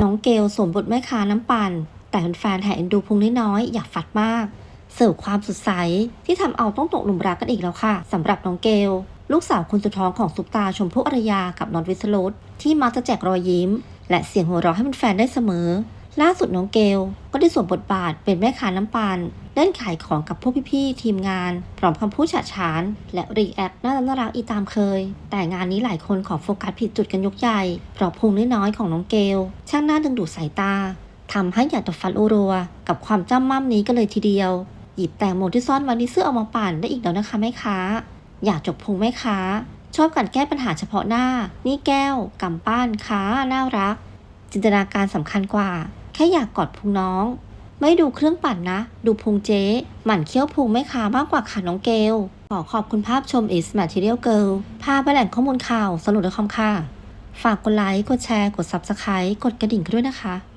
น้องเกลสวมบทแม่ค้าน้ำปั่น แต่แฟนๆแห่เอ็นดูพุงน้อยๆอยากฝัดมาก เสิร์ฟความสดใสที่ทำเอาต้องตกหลุมรักกันอีกแล้วค่ะสำหรับน้องเกลลูกสาวคนสุดท้องของซุปตาชมพู่อารยากับนนท์วิสโลดที่มักจะแจกรอยยิ้ม และเสียงหัวเราะให้แฟนๆได้เสมอ ล่าสุดน้องเกลก็ได้สวมบทบาทเป็นแม่ค้าน้ำปั่นเล่นขายของกับพวกพี่ๆทีมงาน พร้อมคำพูดฉาดฉาน และรีแอคน่ารักน่ารักอีตามเคย แต่งานนี้หลายคนขอโฟกัสผิดจุดกันยกใหญ่เพราะพุงน้อยๆของน้องเกลช่างน่าดึงดูดสายตาทำให้อยากตะฟันอุรัว กับความจ้ำม่ำนี้กันเลยทีเดียว หยิบแตงโมที่ซ่อนไว้ในเสื้อเอามาปั่นได้อีกแล้วนะคะแม่ค้า อยากจกพุงแม่ค้า ชอบการแก้ปัญหาเฉพาะหน้า นี่แก้วกำปั้นค้าน่ารัก จินตนาการสำคัญกว่า แค่อยากกอดพุงน้อง ไม่ดูเครื่องปั่นนะ ดูพุงเจ๊หมั่นเคี้ยวพุงแม่ค้ามากกว่าค่ะน้องเกล ขอขอบคุณภาพชม is material girl ภาพแหล่งข้อมูลข่าวสนุกด้วยคอมค่ะ ฝากกดไลค์ กดแชร์ กด subscribe กดกระดิ่งกันด้วยนะคะ